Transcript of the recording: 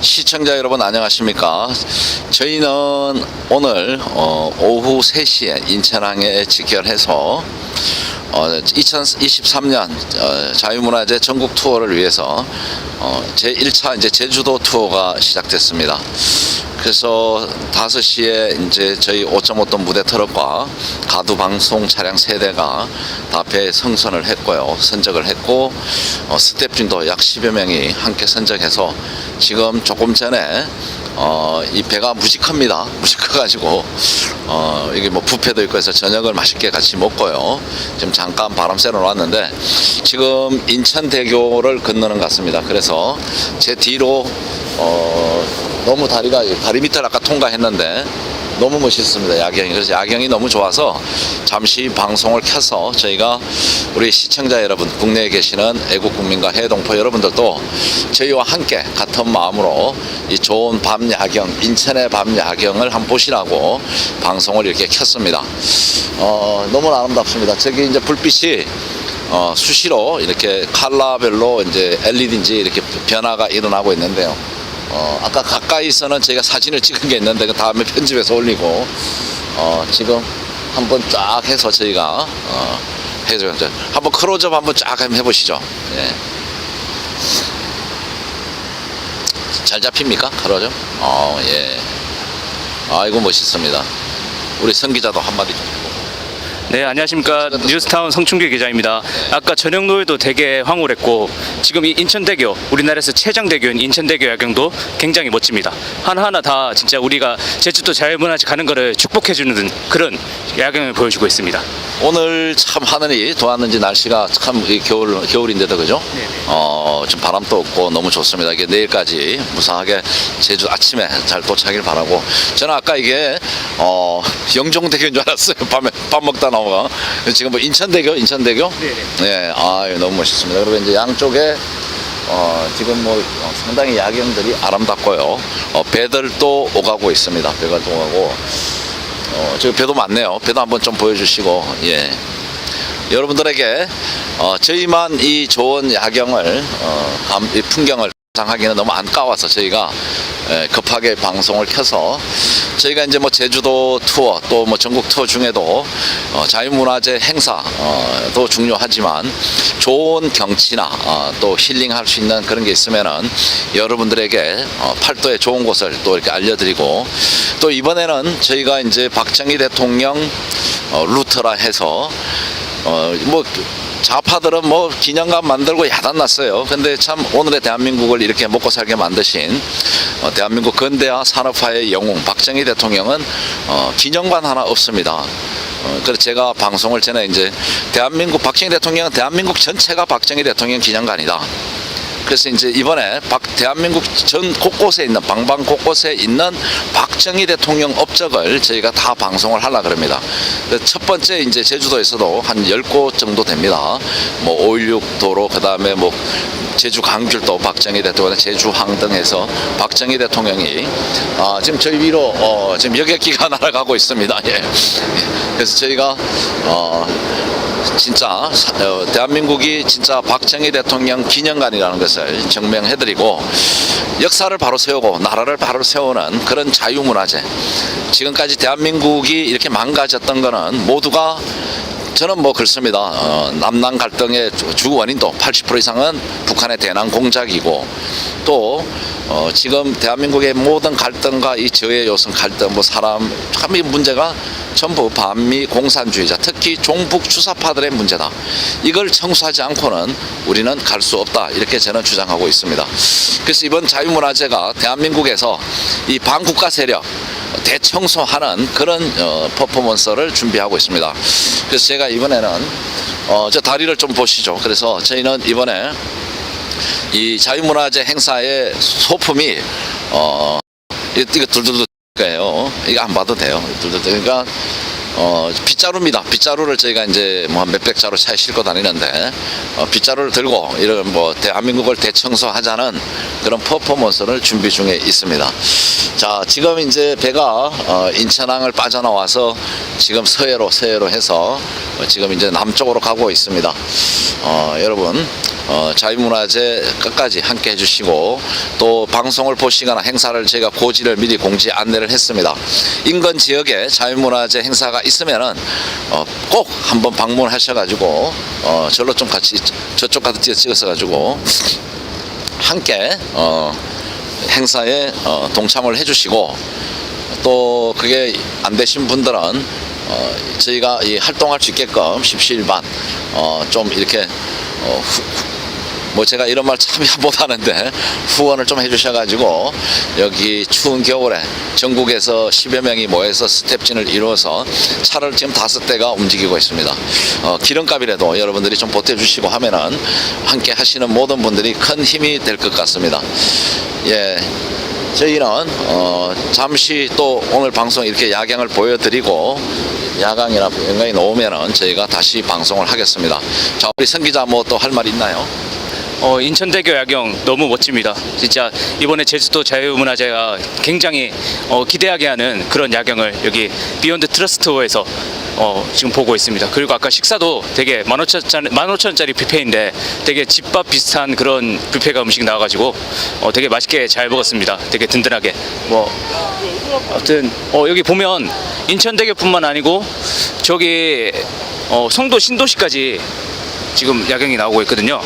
시청자 여러분 안녕하십니까? 저희는 오늘 어, 오후 3시에 인천항에 직결해서 어, 2023년 어, 자유문화재 전국 투어를 위해서 어, 제 1차 이제 제주도 투어가 시작됐습니다. 그래서 5시에 이제 저희 5.5톤 무대 트럭과 가두 방송 차량 세대가 다 배에 성선을 했고요. 선적을 했고 어, 스태프진도 약 10여 명이 함께 선적해서 지금 조금 전에 어, 이 배가 무식합니다. 무식해가지고 어, 이게 뭐 뷔페도 있고 해서 저녁을 맛있게 같이 먹고요. 지금 잠깐 바람 쐬러 왔는데 지금 인천대교를 건너는 것 같습니다. 그래서 제 뒤로 어, 너무 다리가 다리 밑을 아까 통과했는데 너무 멋있습니다 야경이. 그래서 야경이 너무 좋아서 잠시 방송을 켜서 저희가 우리 시청자 여러분 국내에 계시는 애국 국민과 해동포 여러분들도 저희와 함께 같은 마음으로 이 좋은 밤 야경 인천의 밤 야경을 한번 보시라고 방송을 이렇게 켰습니다. 어, 너무 아름답습니다. 저기 이제 불빛이 어, 수시로 이렇게 컬러별로 이제 LED인지 이렇게 변화가 일어나고 있는데요. 어, 아까 가까이서는 저희가 사진을 찍은 게 있는데 그 다음에 편집해서 올리고 어, 지금 한번 쫙 해서 저희가 어, 해줘요. 한번 크로즈업 한번 쫙 한번 해보시죠. 예. 잘 잡힙니까? 크로즈업? 어, 예. 아이고 멋있습니다. 우리 성 기자도 한마디 좀. 네 안녕하십니까 뉴스타운 성충규 기자입니다. 아까 저녁 노을도 되게 황홀했고 지금 이 인천대교 우리나라에서 최장대교인 인천대교 야경도 굉장히 멋집니다. 하나하나 다 진짜 우리가 제주도 자유문화재 가는 거를 축복해주는 그런 야경을 보여주고 있습니다. 오늘 참 하늘이 도왔는지 날씨가 참이 겨울 겨울인데도 그죠? 어, 좀 바람도 없고 너무 좋습니다. 이게 내일까지 무사하게 제주 아침에 잘 도착하길 바라고. 저는 아까 이게 어, 영종대교인 줄 알았어요. 밤에 밥 먹다 나 오가. 지금 뭐 인천대교, 인천대교? 네. 아, 너무 멋있습니다. 그리고 이제 양쪽에 어, 지금 뭐 어, 상당히 야경들이 아름답고요. 어, 배들도 오가고 있습니다. 배가 또 오가고. 어, 지금 배도 많네요. 배도 한번 좀 보여주시고, 예. 여러분들에게 어, 저희만 이 좋은 야경을, 어, 감, 이 풍경을 감상하기는 너무 안까워서 저희가 예, 급하게 방송을 켜서 저희가 이제 뭐 제주도 투어 또 뭐 전국 투어 중에도 어, 자유문화재 행사도 중요하지만 좋은 경치나 어, 또 힐링할 수 있는 그런 게 있으면은 여러분들에게 어, 팔도의 좋은 곳을 또 이렇게 알려드리고 또 이번에는 저희가 이제 박정희 대통령 어, 루트라 해서 어, 뭐 좌파들은 뭐 기념관 만들고 야단났어요. 근데 참 오늘의 대한민국을 이렇게 먹고 살게 만드신 어, 대한민국 근대화 산업화의 영웅 박정희 대통령은 어, 기념관 하나 없습니다. 어, 그래서 제가 방송을 전에 이제 대한민국 박정희 대통령은 대한민국 전체가 박정희 대통령 기념관이다. 그래서 이제 이번에 박 대한민국 전 곳곳에 있는 방방 곳곳에 있는 박정희 대통령 업적을 저희가 다 방송을 하려 그럽니다. 첫 번째 이제 제주도에서도 한 10곳 정도 됩니다. 뭐 516 도로 그다음에 뭐 제주 강귤도 박정희 대통령 제주 항 등에서 박정희 대통령이 아, 지금 저희 위로 어, 지금 여객기가 날아가고 있습니다. 예. 예. 그래서 저희가 어, 진짜 사- 어, 대한민국이 진짜 박정희 대통령 기념관이라는 것을 증명해드리고 역사를 바로 세우고 나라를 바로 세우는 그런 자유문화재 지금까지 대한민국이 이렇게 망가졌던 거는 모두가 저는 뭐 그렇습니다. 어, 남남 갈등의 주- 주 원인도 80% 이상은 북한의 대남 공작이고 또 어, 지금 대한민국의 모든 갈등과 이 저해 요성 갈등, 뭐 사람 참이 문제가 전부 반미 공산주의자, 특히 종북 주사파들의 문제다. 이걸 청소하지 않고는 우리는 갈 수 없다. 이렇게 저는 주장하고 있습니다. 그래서 이번 자유문화재가 대한민국에서 이 반국가 세력 대청소하는 그런 어, 퍼포먼스를 준비하고 있습니다. 그래서 제가 이번에는 어, 저 다리를 좀 보시죠. 그래서 저희는 이번에 이 자유문화재 행사의 소품이 어 이- 이거 둘둘둘 거예요. 이거 안 봐도 돼요. 그러니까 어, 빗자루입니다. 빗자루를 저희가 이제 뭐 한 몇백 자루 차에 싣고 다니는데 어, 빗자루를 들고 이런 뭐 대한민국을 대청소하자는 그런 퍼포먼스를 준비 중에 있습니다. 자, 지금 이제 배가 어, 인천항을 빠져나와서 지금 서해로 서해로 해서 어, 지금 이제 남쪽으로 가고 있습니다. 어, 여러분 어, 자유문화제 끝까지 함께 해주시고 또 방송을 보시거나 행사를 저희가 고지를 미리 공지 안내를 했습니다. 인근 지역에 자유문화제 행사가 있으면은 어, 꼭 한번 방문하셔가지고 어, 절로 좀 같이 저쪽 가서 찍어서-가지고 함께 어, 행사에 어, 동참을 해주시고 또 그게 안 되신 분들은 어, 저희가 이 활동할 수 있게끔 십시일반 어, 좀 이렇게 어, 후, 뭐 제가 이런 말 참 못하는데 후원을 좀 해주셔가지고 여기 추운 겨울에 전국에서 10여 명이 모여서 스텝진을 이루어서 차를 지금 다섯 대가 움직이고 있습니다. 어, 기름값이라도 여러분들이 좀 보태주시고 하면은 함께 하시는 모든 분들이 큰 힘이 될 것 같습니다. 예. 저희는 어, 잠시 또 오늘 방송 이렇게 야경을 보여드리고 야광이나 영광이 나오면은 저희가 다시 방송을 하겠습니다. 자 우리 선 기자 뭐 또 할 말 있나요? 어, 인천대교 야경 너무 멋집니다. 진짜 이번에 제주도 자유문화제가 굉장히 어, 기대하게 하는 그런 야경을 여기 비욘드 트러스트호에서 어, 지금 보고 있습니다. 그리고 아까 식사도 되게 15,000원짜리, 15,000원짜리 뷔페인데 되게 집밥 비슷한 그런 뷔페가 음식 나와가지고 어, 되게 맛있게 잘 먹었습니다. 되게 든든하게. 뭐 아무튼 어, 여기 보면 인천대교뿐만 아니고 저기 어, 송도 신도시까지 지금 야경이 나오고 있거든요.